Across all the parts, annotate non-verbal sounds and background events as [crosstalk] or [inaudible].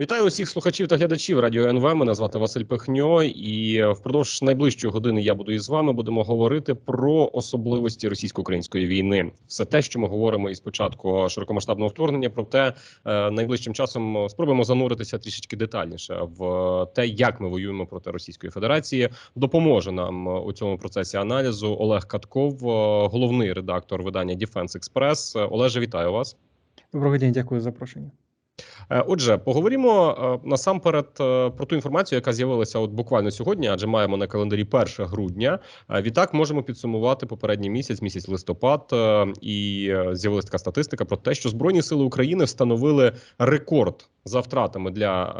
Вітаю усіх слухачів та глядачів радіо НВ. Мене звати Василь Пихньо, і впродовж найближчої години я буду із вами. Будемо говорити про особливості російсько-української війни. Все те, що ми говоримо із початку широкомасштабного вторгнення. Проте е, найближчим часом спробуємо зануритися трішечки детальніше в те, як ми воюємо проти Російської Федерації. Допоможе нам у цьому процесі аналізу Олег Катков, е, головний редактор видання Defense Express. Олеже, вітаю вас. Доброго дня, дякую за запрошення. Е, отже, поговоримо е, насамперед е, про ту інформацію, яка з'явилася от буквально сьогодні, адже маємо на календарі 1 грудня. Відтак можемо підсумувати попередній місяць, місяць листопад, і з'явилася така статистика про те, що збройні сили України встановили рекорд за втратами для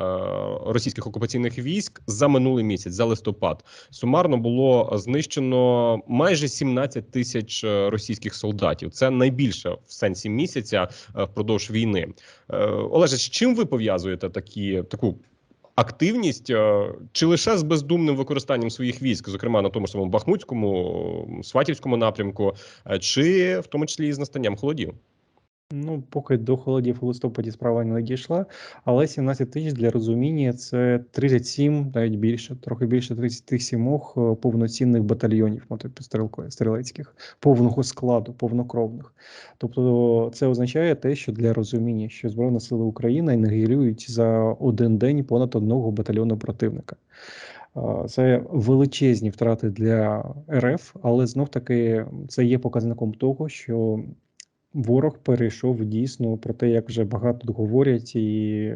російських окупаційних військ за минулий місяць, за листопад. Сумарно було знищено майже 17 тисяч російських солдатів. Це найбільше в сенсі місяця впродовж війни. Олеже, чим ви пов'язуєте такі таку? Активність чи лише з бездумним використанням своїх військ, зокрема на тому самому Бахмутському, Сватівському напрямку, чи в тому числі і з настанням холодів? Ну, поки до холодів у листопаді справа не дійшла, але 17 тисяч для розуміння це 37, навіть більше, трохи більше 37 е, повноцінних батальйонів стрілецьких, повного складу, повнокровних. Тобто це означає те, що для розуміння, що Збройні Сили України анігілюють за один день понад одного батальйону противника. Це величезні втрати для РФ, але знов таки це є показником того, що ворог перейшов дійсно про те, як вже багато говорять, і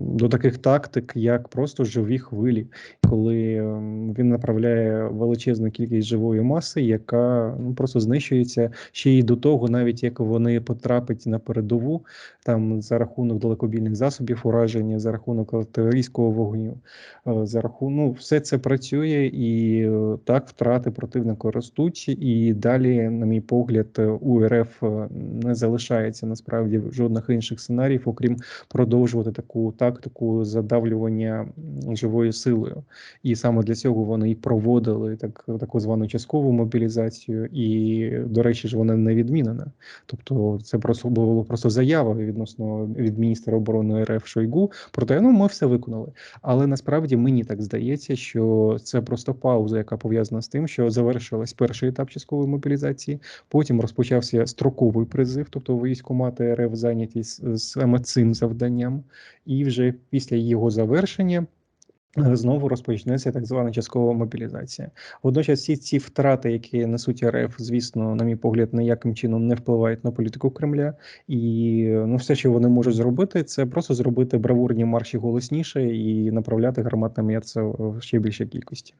до таких тактик, як просто живі хвилі, коли ем, він направляє величезну кількість живої маси, яка ну просто знищується ще й до того, навіть як вони потрапять на передову, там за рахунок далекобійних засобів ураження, за рахунок артилерійського вогню, е, за рахунок ну, все це працює і е, так втрати противника ростуть. І далі, на мій погляд, у РФ е, не залишається насправді жодних інших сценаріїв, окрім продовжувати таку тактику задавлювання живою силою. І саме для цього вони і проводили так таку звану часткову мобілізацію. І, до речі, ж вона не відмінена. Тобто, це просто було просто заява відносно від міністра оборони РФ Шойгу про те, ну ми все виконали. Але насправді мені так здається, що це просто пауза, яка пов'язана з тим, що завершилась перший етап часткової мобілізації, потім розпочався строковий призив, тобто військомати РФ зайняті саме цим завданням, і вже після його завершення. Е, знову розпочнеться так звана часткова мобілізація. Водночас всі ці втрати, які несуть РФ, звісно, на мій погляд, ніяким чином не впливають на політику Кремля, і ну все, що вони можуть зробити, це просто зробити бравурні марші голосніше і направляти гарматне м'ясо в ще більшій кількості.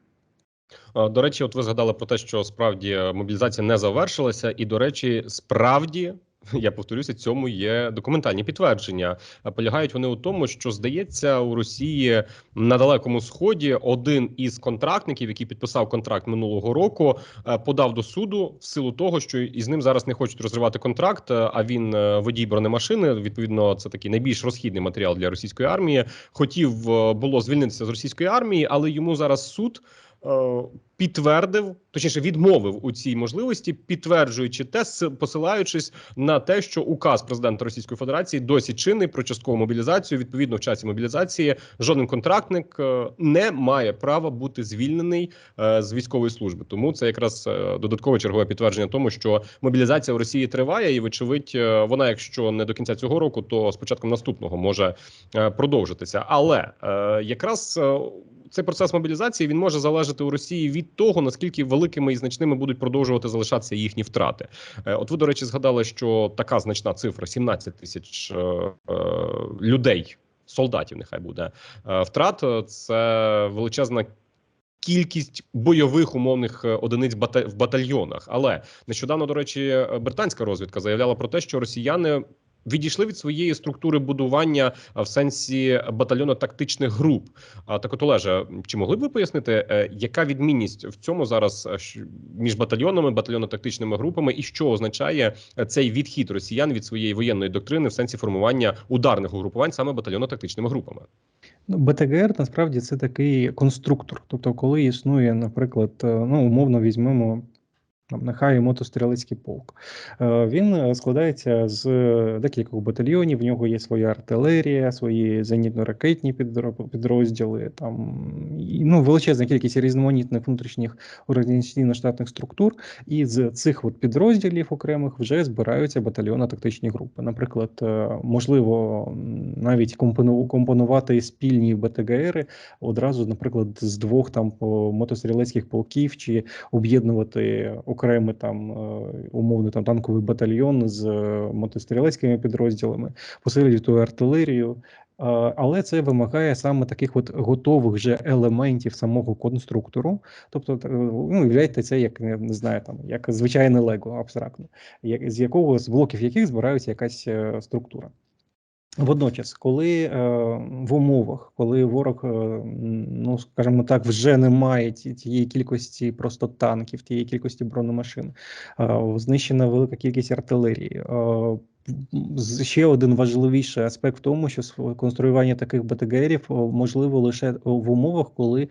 До речі, от ви згадали про те, що справді мобілізація не завершилася, і до речі, справді [laughs] я повторюся, цьому є документальні підтвердження. Полягають вони у тому, що здається у Росії на далекому сході один із контрактників, який підписав контракт минулого року, е, подав до суду в силу того, що із ним зараз не хочуть розривати контракт. Е, а він е, водій бронемашини. Відповідно, це такий найбільш розхідний матеріал для російської армії. Хотів було звільнитися з російської армії, але йому зараз суд. Е, підтвердив, точніше відмовив у цій можливості, підтверджуючи те, посилаючись на те, що указ президента Російської Федерації досі чинний про часткову мобілізацію. Відповідно, в часі мобілізації жоден контрактник е, не має права бути звільнений е, з військової служби. Тому це якраз додаткове чергове підтвердження, тому що мобілізація в Росії триває, і вочевидь, вона, якщо не до кінця цього року, то з початком наступного може продовжитися. Але якраз цей процес мобілізації він може залежати у Росії від того, наскільки великими і значними будуть продовжувати залишатися їхні втрати. Е, от ви до речі, згадали, що така значна цифра: 17 тисяч е, е, людей, солдатів, нехай буде втрат. Це величезна. Кількість бойових умовних одиниць в батальйонах, але нещодавно, до речі, британська розвідка заявляла про те, що росіяни відійшли від своєї структури будування в сенсі батальйону тактичних груп. А так от Олеже, чи могли б ви пояснити, е, яка відмінність в цьому зараз е, між батальйонами, батальйонно-тактичними групами, і що означає е, цей відхід росіян від своєї воєнної доктрини в сенсі формування ударних угрупувань саме батальйонно-тактичними групами? Ну, БТГР насправді це такий конструктор. Тобто, коли існує, наприклад, ну умовно візьмемо нехай мотострілецький полк. Е, Він е, складається з е, декількох батальйонів. В нього є своя артилерія, свої зенітно-ракетні підрозділи, там і, ну, величезна кількість різноманітних внутрішніх організаційно-штатних структур. І з цих от підрозділів окремих вже збираються батальйонно-тактичні групи. Наприклад, можливо, навіть компонувати спільні БТГРи одразу, наприклад, з двох там мотострілецьких полків чи об'єднувати окремий там е, умовний там танковий батальйон з е, мотострілецькими підрозділами, посилювати артилерію. Е, Але це вимагає саме таких от готових же елементів самого конструктору. Тобто, ну, уявляйте це як не знаю, там як звичайне Лего абстрактно, як з якого з блоків яких збирається якась структура. Водночас, коли е, в умовах, коли ворог, е, ну скажімо так, вже не має ті- тієї кількості просто танків, тієї кількості бронемашин, е, знищена велика кількість артилерії. Е, ще один важливіший аспект в тому, що конструювання таких БТГРів можливо лише в умовах, коли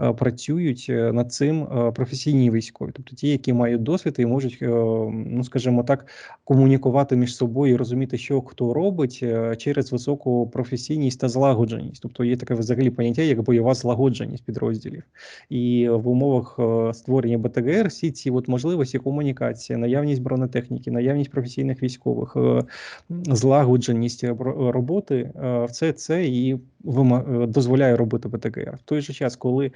е, працюють е, над цим е, професійні військові, тобто ті, які мають досвід і можуть, ну скажімо так, комунікувати між собою і розуміти, що хто робить через високу професійність та злагодженість. Тобто є таке взагалі поняття як бойова злагодженість підрозділів. І в умовах створення БТГР всі ці от можливості комунікації, наявність бронетехніки, наявність професійних військових, злагодженість е, роботи, е, все це і е, дозволяє робити ПТКР. В той же час, коли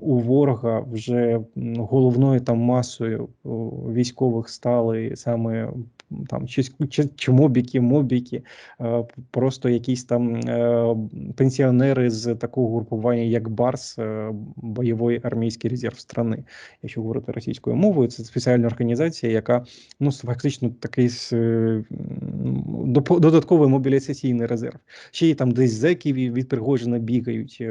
у ворога вже головною там масою військових стали саме там чи, мобіки, мобіки, е, просто якісь там е, пенсіонери з такого групування, як Барс, е, бойовий армійський резерв страни. Якщо говорити російською мовою, це спеціальна організація, яка ну фактично такий додатковий мобілізаційний резерв. Ще й там десь зеки від, Пригожина бігають.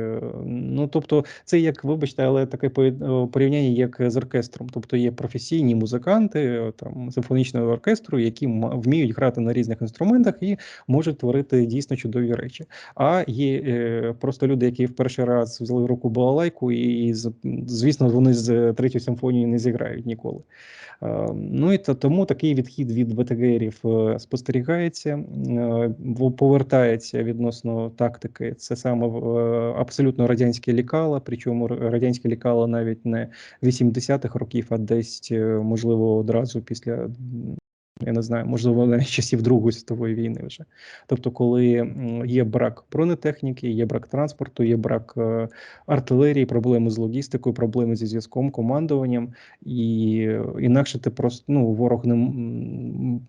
Ну тобто, це як, вибачте, але таке порівняння як з оркестром. Тобто є професійні музиканти там симфонічного оркестру, які вміють грати на різних інструментах і можуть творити дійсно чудові речі. А є е, просто люди, які в перший раз взяли руку балалайку, і звісно, вони з третьої симфонії не зіграють ніколи. Ну і то, тому такий відхід від БТГРів е, спостерігається, е, повертається відносно тактики. Це саме абсолютно радянське лікало, причому радянське лікало навіть не 80-х років, а десь можливо одразу після. Я не знаю, можливо, навіть часів Другої світової війни вже. Тобто, коли є брак бронетехніки, є брак транспорту, є брак е, артилерії, проблеми з логістикою, проблеми зі зв'язком, командуванням, і інакше ти просто ну ворог не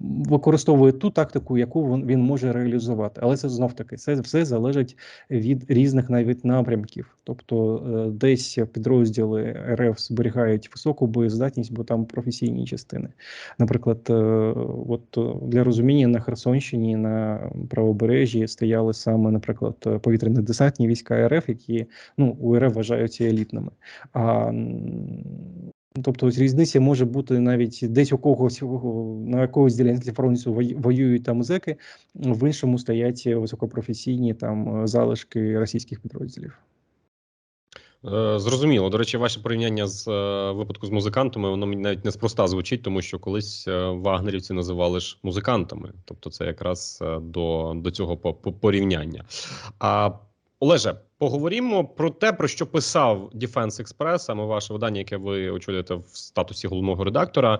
використовує ту тактику, яку він, він може реалізувати. Але це знов таки це все залежить від різних навіть напрямків. Тобто е, десь підрозділи РФ зберігають високу боєздатність, бо там професійні частини. Наприклад, е, от е, для розуміння на Херсонщині на правобережжі стояли саме, наприклад, е, повітряно-десантні війська РФ, які ну у РФ вважаються елітними. А Тобто ось різниця може бути навіть десь у когось на якогось ділянці фронту воюють там зеки, в іншому стоять високопрофесійні там залишки російських підрозділів. Е, Зрозуміло. До речі, ваше порівняння з е, випадку з музикантами, воно мені навіть неспроста звучить, тому що колись е, вагнерівці називали ж музикантами. Тобто, це якраз до, до цього по- по- порівняння. А Олеже, поговоримо про те, про що писав Defense Express, саме ваше видання, яке ви очолюєте в статусі головного редактора.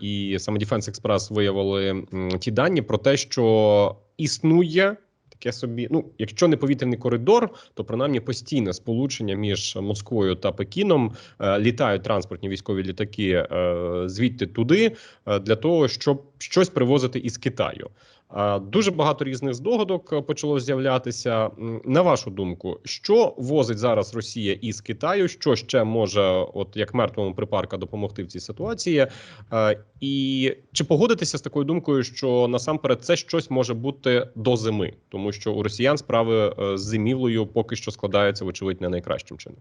І саме Defense Express виявили ті дані про те, що існує таке собі. Ну, якщо не повітряний коридор, то принаймні постійне сполучення між Москвою та Пекіном е, літають транспортні військові літаки е, звідти туди е, для того, щоб щось привозити із Китаю. Е, Дуже багато різних здогадок е, почало з'являтися. На вашу думку, що возить зараз Росія із Китаю? Що ще може, от як мертвому припарка, допомогти в цій ситуації? Е, І чи погодитися з такою думкою, що насамперед це щось може бути до зими, тому що у росіян справи з зимівлею поки що складаються, вочевидь, не найкращим чином.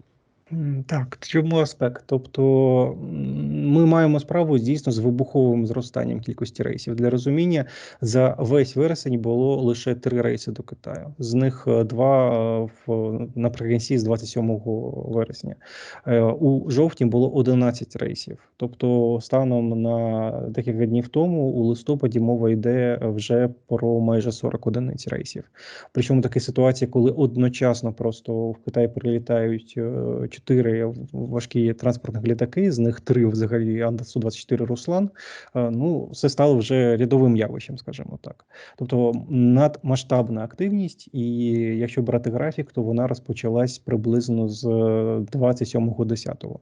Так, чому аспект? Тобто ми маємо справу дійсно з вибуховим зростанням кількості рейсів. Для розуміння, за весь вересень було лише три рейси до Китаю. З них е, два е, в наприкінці з 27 вересня. Е, У жовтні було 11 рейсів. Тобто, станом на декілька днів тому, у листопаді мова йде вже про майже 40 одиниць рейсів. Причому такі ситуації, коли одночасно просто в Китай прилітають чотири важкі транспортних літаки, з них три взагалі Ан-124 Руслан. е, Ну, це стало вже рядовим явищем, скажімо так. Тобто надмасштабна активність, і якщо брати графік, то вона розпочалась приблизно з 27.10.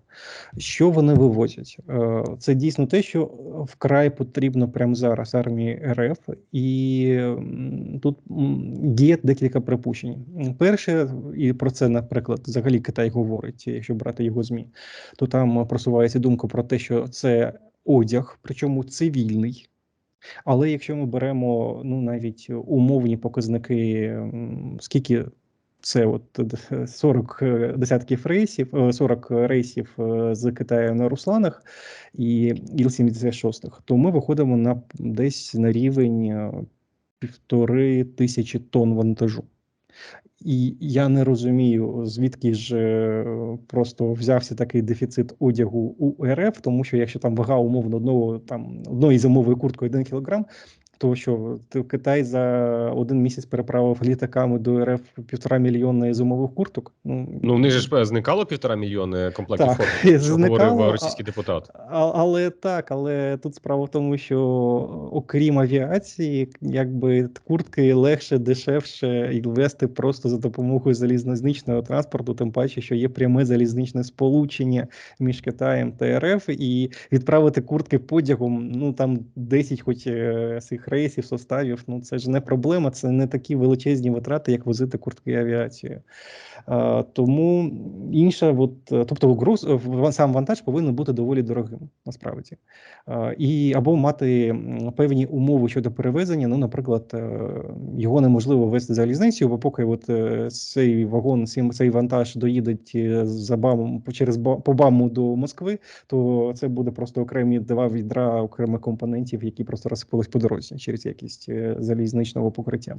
Що вони вивозять? Е, Це дійсно те, що вкрай потрібно прямо зараз армії РФ, і тут є декілька припущень. Перше, і про це, наприклад, взагалі Китай говорить, якщо брати його змі, то там просувається думка про те, що це одяг, причому цивільний. Але якщо ми беремо ну навіть умовні показники, скільки це от [laughs] 40 е, десятків рейсів, е, 40 рейсів е, з Китаю на Русланах і Іл-76, то ми виходимо на десь на рівень е, півтори тисячі тонн вантажу. І я не розумію, звідки ж е, просто взявся такий дефіцит одягу у РФ, тому що якщо там вага умовно одного там одної зимової куртки 1 кілограм, то що Китай за один місяць переправив літаками до РФ півтора мільйона зимових курток. Ну, Ну, в них же ж е, зникало півтора мільйони комплектів Так, форми, [laughs] що зникало, говорив російський депутат. А, але так, але тут справа в тому, що окрім авіації, якби куртки легше, дешевше і вести просто за допомогою залізничного транспорту, тим паче, що є пряме залізничне сполучення між Китаєм та РФ, і відправити куртки потягом, ну там 10 хоч е, цих рейсів, составів, ну це ж не проблема, це не такі величезні витрати, як возити куртки авіацією. А, Тому інша, от, е, тобто груз е, сам вантаж повинен бути доволі дорогим насправді. А, І або мати певні умови щодо перевезення. Ну, наприклад, е, його неможливо вести залізницею, бо поки от е, цей вагон, цей вантаж доїдеть е, за бамом через по баму до Москви, то це буде просто окремі два відра окремих компонентів, які просто розсипались по дорозі через якість е, залізничного покриття.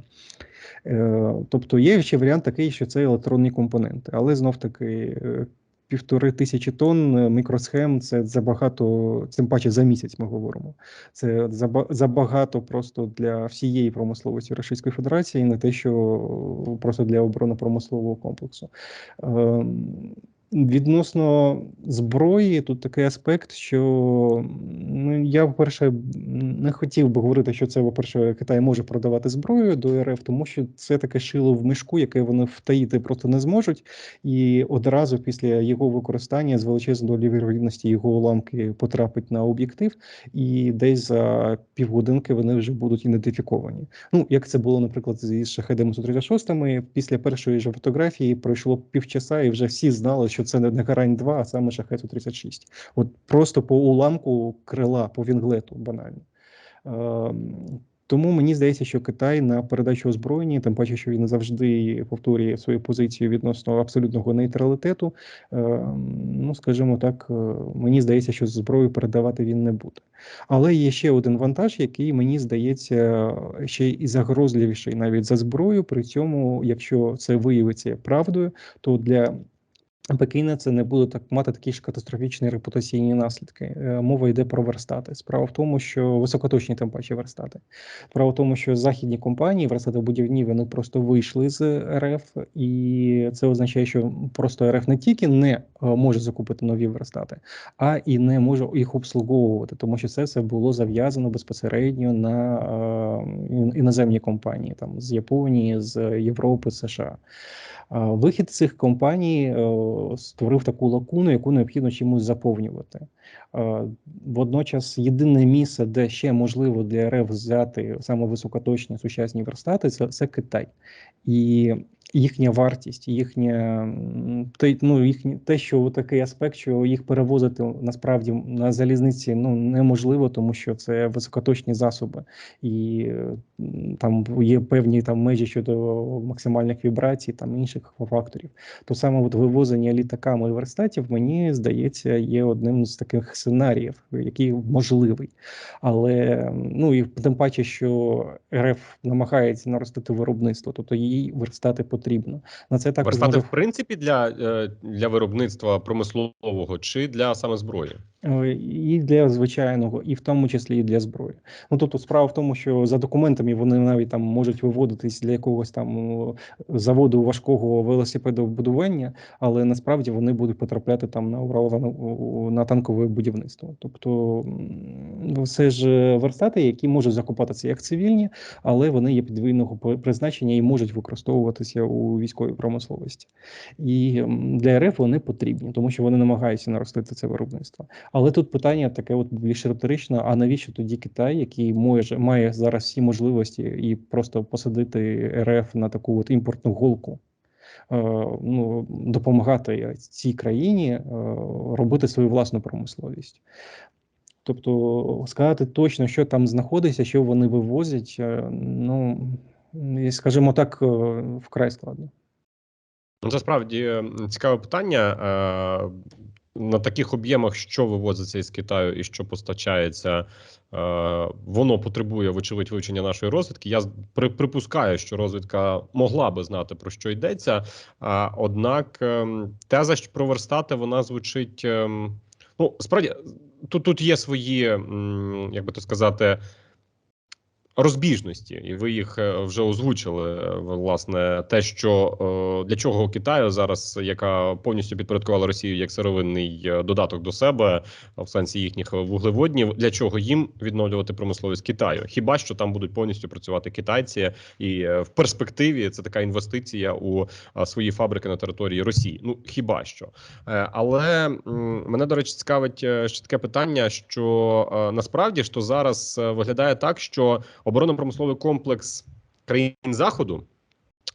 Е, Тобто є ще варіант такий, що це електронні компоненти, але знов таки е, півтори тисячі тонн мікросхем це забагато, тим паче за місяць ми говоримо. Це забагато просто для всієї промисловості Російської Федерації, не те, що просто для оборонно-промислового комплексу. Відносно зброї, тут такий аспект, що ну я по-перше не хотів би говорити, що це по-перше, Китай може продавати зброю до РФ, тому що це таке шило в мішку, яке вони втаїти просто не зможуть, і одразу після його використання з величезною вірогідності його уламки потрапить на об'єктив, і десь за півгодинки вони вже будуть ідентифіковані. Ну як це було, наприклад, зі шахедами 136 Після першої ж фотографії пройшло півчаса, і вже всі знали, що це не Гарань 2, а саме шахет 136 От просто по уламку крила, по вінглету, банально. Ем, Тому мені здається, що Китай на передачу озброєння, тим паче, що він завжди повторює свою позицію відносно абсолютного нейтралітету. ем, Ну, скажімо так, е, мені здається, що зброю передавати він не буде. Але є ще один вантаж, який мені здається ще і загрозливіший навіть за зброю. При цьому, якщо це виявиться правдою, то для Пекіна це не буде так мати такі ж катастрофічні репутаційні наслідки. Е, Мова йде про верстати. Справа в тому, що високоточні тим паче верстати. Справа в тому, що західні компанії, верстати будівні, вони просто вийшли з РФ, і це означає, що просто РФ не тільки не е, може закупити нові верстати, а і не може їх обслуговувати, тому що це все було зав'язано безпосередньо на е, іноземні компанії, там з Японії, з Європи, США. Вихід цих компаній е, створив таку лакуну, яку необхідно чимось заповнювати. Водночас, єдине місце, де ще можливо для РФ взяти саме високоточні сучасні верстати, це, це Китай. І їхня вартість, їхня те, ну, їхні, те, що такий аспект, що їх перевозити насправді на залізниці ну, неможливо, тому що це високоточні засоби, і там є певні там межі щодо максимальних вібрацій, там інших факторів. То саме от вивозення літаками верстатів, мені здається, є одним з таких сценаріїв, який можливий. Але ну і тим паче, що РФ намагається наростити виробництво, тобто їй верстати потрібно. На це також Верстати, може в принципі, для, е, для виробництва промислового чи для саме зброї? Е, і для звичайного, і в тому числі і для зброї. Ну тобто, справа в тому, що за документами вони навіть там можуть виводитись для якогось там е, заводу важкого велосипедобудування, але насправді вони будуть потрапляти там на Уралове на танкове будівництво. Тобто все ж верстати, які можуть закупатися як цивільні, але вони є підвійного призначення і можуть використовуватися у військовій промисловості. І для РФ вони потрібні, тому що вони намагаються наростити це виробництво. Але тут питання таке, от більш риторичне: а навіщо тоді Китай, який може має зараз всі можливості і просто посадити РФ на таку от імпортну голку? е, Ну, допомагати цій країні е, робити свою власну промисловість. Тобто сказати точно, що там знаходиться, що вони вивозять, е, ну і, скажімо так, е, вкрай складно. Ну, це справді цікаве питання. Е, На таких об'ємах, що вивозиться із Китаю і що постачається, е, воно потребує, вочевидь, вивчення нашої розвідки. Я припускаю, що розвідка могла би знати про що йдеться. Однак ем, теза про верстати вона звучить. ем, Ну, справді, тут, тут є свої, як би то сказати, розбіжності, і ви їх е, вже озвучили. е, Власне, те, що е, для чого Китаю зараз, яка повністю підпорядкувала Росію як сировинний додаток до себе в сенсі їхніх вуглеводнів, для чого їм відновлювати промисловість Китаю? Хіба що там будуть повністю працювати китайці, і в перспективі це така інвестиція у свої фабрики на території Росії? Ну хіба що, але мене до речі цікавить ще таке питання, що насправді ж то зараз виглядає так, що оборонно-промисловий комплекс країн заходу.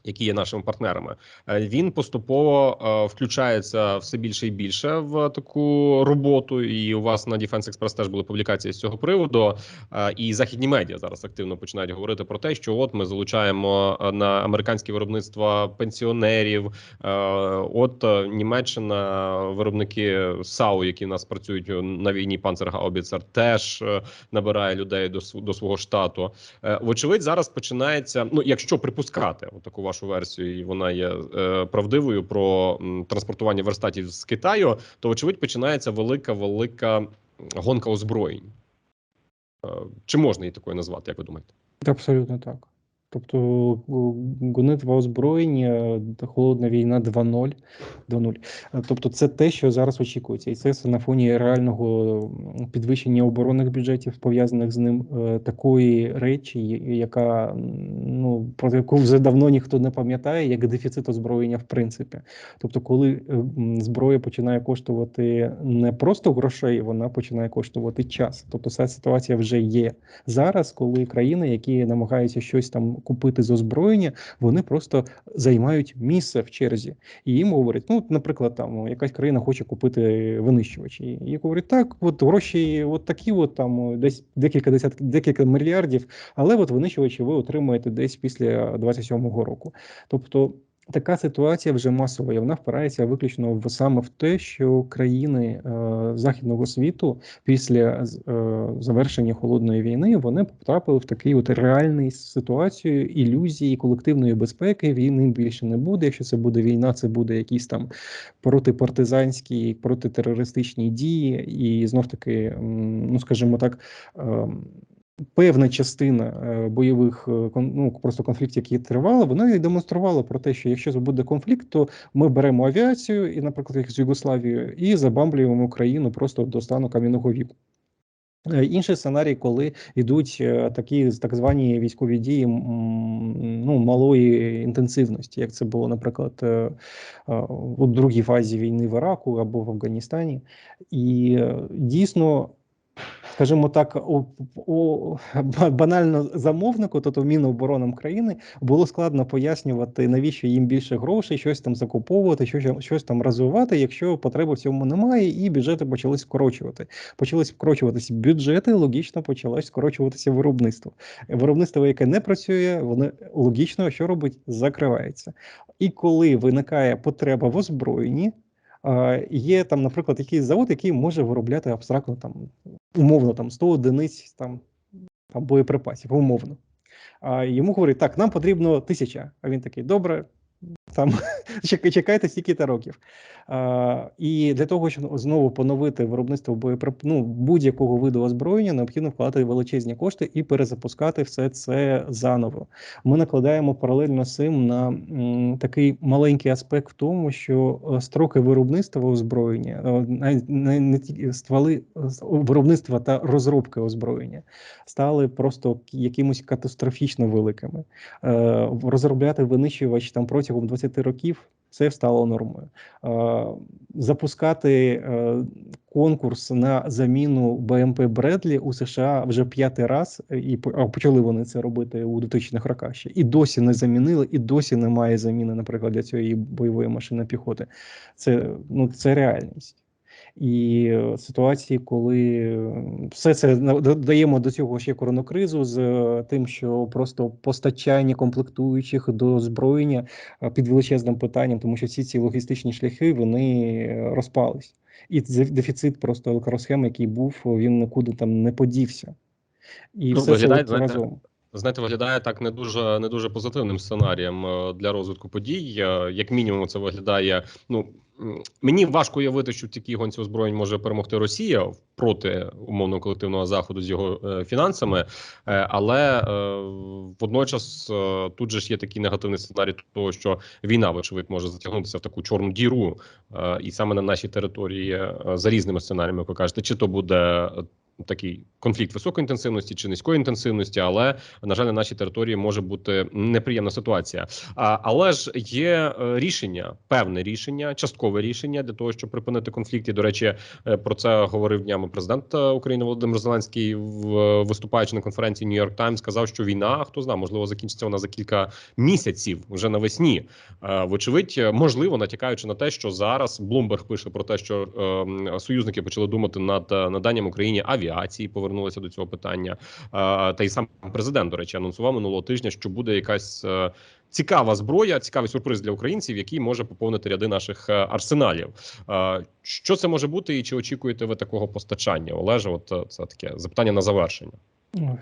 Які є нашими партнерами, е, він поступово е, включається все більше і більше в таку роботу. І у вас на Defense Express теж були публікації з цього приводу. Е, І західні медіа зараз активно починають говорити про те, що от ми залучаємо на американське виробництво пенсіонерів. От Німеччина, виробники САУ, які в нас працюють на війні, Панцергаубіцер, теж набирає людей до свого штату. Вочевидь, зараз починається. Ну, якщо припускати таку вашу версію, і вона є е, правдивою про м, транспортування верстатів з Китаю, то очевидь починається велика велика гонка озброєнь. Е, Чи можна її такою назвати, як ви думаєте? Абсолютно так. Тобто гонитва озброєння, та холодна війна 2.0. 2.0. Е, Тобто це те, що зараз очікується. І це на фоні реального підвищення оборонних бюджетів, пов'язаних з ним, е, такої речі, яка ну, про яку вже давно ніхто не пам'ятає, як дефіцит озброєння в принципі. Тобто, коли е, зброя починає коштувати не просто грошей, вона починає коштувати час. Тобто ця ситуація вже є зараз, коли країни, які намагаються щось там купити з озброєння, вони просто займають місце в черзі, і їм говорять: ну, наприклад, там якась країна хоче купити винищувачі, і говорять, так, от гроші, от такі, от там десь декілька десятків, декілька мільярдів, але от винищувачі ви отримаєте десь після 27-го року. Тобто. Така ситуація вже масова, і вона впирається виключно в саме в те, що країни е, західного світу після е, завершення холодної війни вони потрапили в такий от реальний ситуацію ілюзії колективної безпеки. Війни більше не буде. Якщо це буде війна, це буде якісь там протипартизанські, протитерористичні дії, і знов таки, ну скажімо так. ем, Певна частина е, бойових е, ну, просто конфліктів, які тривали, вона і демонструвала про те, що якщо буде конфлікт, то ми беремо авіацію, і, наприклад, як з Югославією, і забамблюємо Україну просто до стану кам'яного віку. Е, Інший сценарій, коли йдуть такі так звані військові дії ну, малої інтенсивності, як це було, наприклад, у другій фазі війни в Іраку або в Афганістані, і дійсно. Скажімо так, у, у банально замовнику, тобто Міноборонам країни, було складно пояснювати, навіщо їм більше грошей, щось там закуповувати, щось, щось там розвивати, якщо потреби в цьому немає, і бюджети почали скорочувати. Почали скорочуватися бюджети, логічно почалось скорочуватися виробництво. Виробництво, яке не працює, воно логічно що робить? Закривається. І коли виникає потреба в озброєнні, є там, наприклад, якийсь завод, який може виробляти абстрактно там умовно там 100 одиниць там, там боєприпасів, умовно. А йому говорять, так, нам потрібно тисяча. А він такий, добре, там [laughs] чекайте стільки-то років. А, і для того, щоб знову поновити виробництво боєприп... ну, будь-якого виду озброєння, необхідно вкладати величезні кошти і перезапускати все це заново. Ми накладаємо паралельно цим на м, такий маленький аспект в тому, що е, строки виробництва озброєння, е, не, не стволи е, виробництва та розробки озброєння стали просто якимось катастрофічно великими. Е, розробляти винищувач там протягом 20 років. Це стало нормою. Запускати е, конкурс на заміну БМП Бредлі у США вже п'ятий раз, е, і почали вони це робити у 2000-х роках ще. І досі не замінили, і досі немає заміни, наприклад, для цієї бойової машини піхоти. Це, ну, це реальність. І е, ситуації, коли все це додаємо до цього ще коронакризу з е, тим, що просто постачання комплектуючих до озброєння е, під величезним питанням, тому що всі ці логістичні шляхи вони розпались. І дефіцит просто електросхем, який був, він нікуди там не подівся. І Ну, все це разом. Знаєте, виглядає так не дуже не дуже позитивним сценарієм е, для розвитку подій. Е, Як мінімум, це виглядає. Ну мені важко уявити, що в такій гонці озброєнь може перемогти Росія проти умовно колективного заходу з його е, фінансами. Але водночас тут же ж є такий негативний сценарій того, що війна, вочевидь, може затягнутися в таку чорну діру, і саме на нашій території за різними сценаріями, як ви кажете, чи то буде. Такий конфлікт високої інтенсивності чи низької інтенсивності, але на жаль, на нашій території може бути неприємна ситуація. А, але ж є е, рішення, певне рішення, часткове рішення для того, щоб припинити конфлікт. І, до речі, е, про це говорив днями президент е, України Володимир Зеленський, виступаючи на конференції York Times, сказав, що війна, хто знає, можливо, закінчиться вона за кілька місяців вже навесні. Вочевидь, можливо, натякаючи на те, що зараз Блумберг пише про те, що е, союзники почали думати над наданням Україні авіації, повернулися до цього питання. Та й сам президент, до речі, анонсував минулого тижня, що буде якась. е, Цікава зброя, цікавий сюрприз для українців, який може поповнити ряди наших е, арсеналів. Що це може бути, і чи очікуєте ви такого постачання? Олеже, от е, це таке запитання на завершення.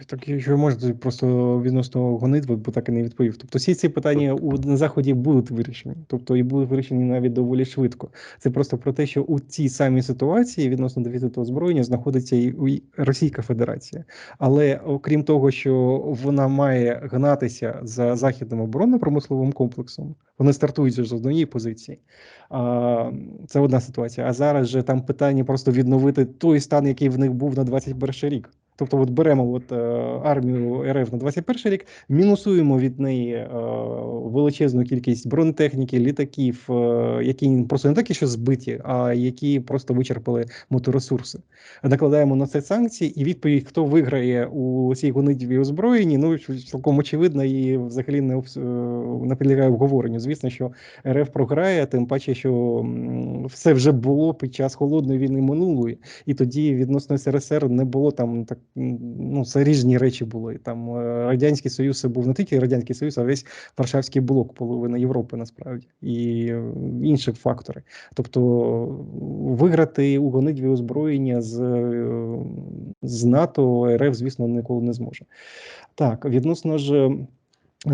Так, якщо можна, просто відносно гонитви, бо так і не відповів. Тобто всі ці питання у на заході будуть вирішені, тобто і будуть вирішені навіть доволі швидко. Це просто про те, що у цій самій ситуації відносно дефіциту озброєння знаходиться і Російська Федерація. Але окрім того, що вона має гнатися за західним оборонно-промисловим комплексом, вони стартують з однієї позиції. А, це одна ситуація. А зараз же там питання просто відновити той стан, який в них був на 21 рік. Тобто, от беремо от, е, армію РФ на 21 рік, мінусуємо від неї е, величезну кількість бронетехніки, літаків, е, які просто не такі, що збиті, а які просто вичерпали моторесурси. Накладаємо на це санкції, і відповідь, хто виграє у цій гонитві озброєнні, ну цілком очевидно і взагалі не, не підлягає обговоренню. Звісно, що РФ програє, тим паче, що все вже було під час холодної війни минулої, і тоді відносно СРСР не було там так. Ну, це різні речі були. Там е, радянський союз це був не тільки радянський союз, а весь Варшавський блок, половина Європи насправді і е, інші фактори. Тобто виграти у гонитві озброєння з, е, з НАТО РФ, звісно, ніколи не зможе. Так, відносно ж.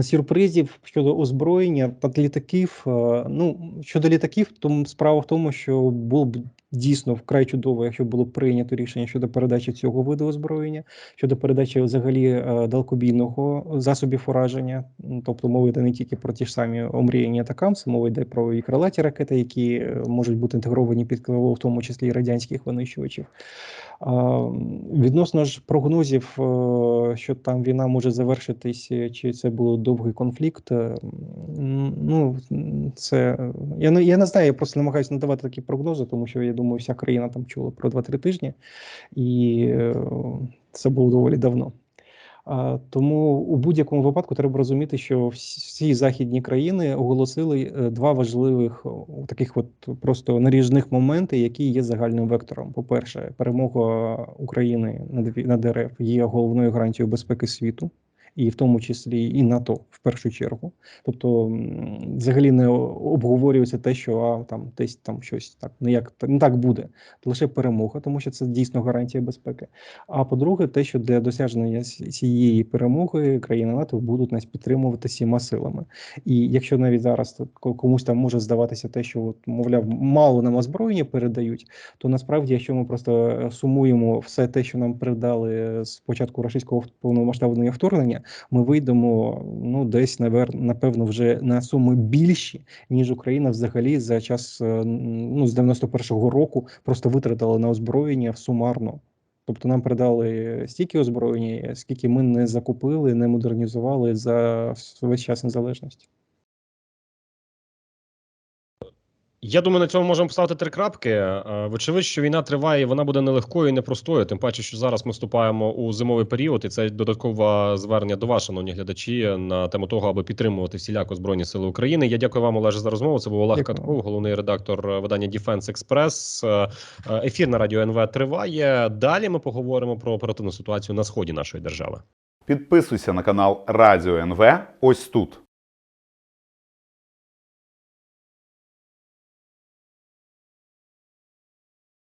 Сюрпризів щодо озброєння та літаків. е, Ну щодо літаків, то справа в тому, що було б дійсно вкрай чудово, якщо було б прийнято рішення щодо передачі цього виду озброєння, щодо передачі взагалі е, далекобійного засобів ураження. Тобто мова йде не тільки про ті ж самі омріяні атакамси, мова йде про і крилаті ракети, які е, можуть бути інтегровані під крило, в тому числі і радянських винищувачів. Відносно ж прогнозів, е, що там війна може завершитись, е, чи це був довгий конфлікт. е, Ну, це я не я не знаю, я просто намагаюся надавати такі прогнози, тому що я думаю, вся країна там чула про 2-3 тижні, і це було доволі давно. Тому у будь-якому випадку треба розуміти, що всі західні країни оголосили е, два важливих таких от просто наріжних моменти, які є загальним вектором. По-перше, перемога України над РФ є головною гарантією безпеки світу, і в тому числі і НАТО в першу чергу. Тобто, взагалі не обговорюється те, що а там десь там щось так не як не так буде. Лише перемога, тому що це дійсно гарантія безпеки. А по-друге, те, що для досягнення цієї перемоги країни НАТО будуть нас підтримувати всіма силами. І якщо навіть зараз комусь там може здаватися те, що от, мовляв, мало нам озброєння передають, то насправді, якщо ми просто е, сумуємо все те, що нам передали з початку російського повномасштабного вторгнення, ми вийдемо ну десь напевно вже на суми більші, ніж Україна взагалі за час е, ну з 91-го року просто витратила на озброєння сумарно. Тобто нам передали стільки озброєння, скільки ми не закупили, не модернізували за весь час незалежності. Я думаю, на цьому можемо поставити три крапки. Е, Вочевидь, що війна триває, і вона буде нелегкою і непростою. Тим паче, що зараз ми вступаємо у зимовий період, і це додаткове звернення до вас, шановні глядачі, на тему того, аби підтримувати всіляко збройні сили України. Я дякую вам, Олеже, за розмову. Це був Олег Дякую. Катков, головний редактор видання Defense Express. Е, Ефір на радіо НВ триває. Далі ми поговоримо про оперативну ситуацію на сході нашої держави. Підписуйся на канал Радіо НВ ось тут.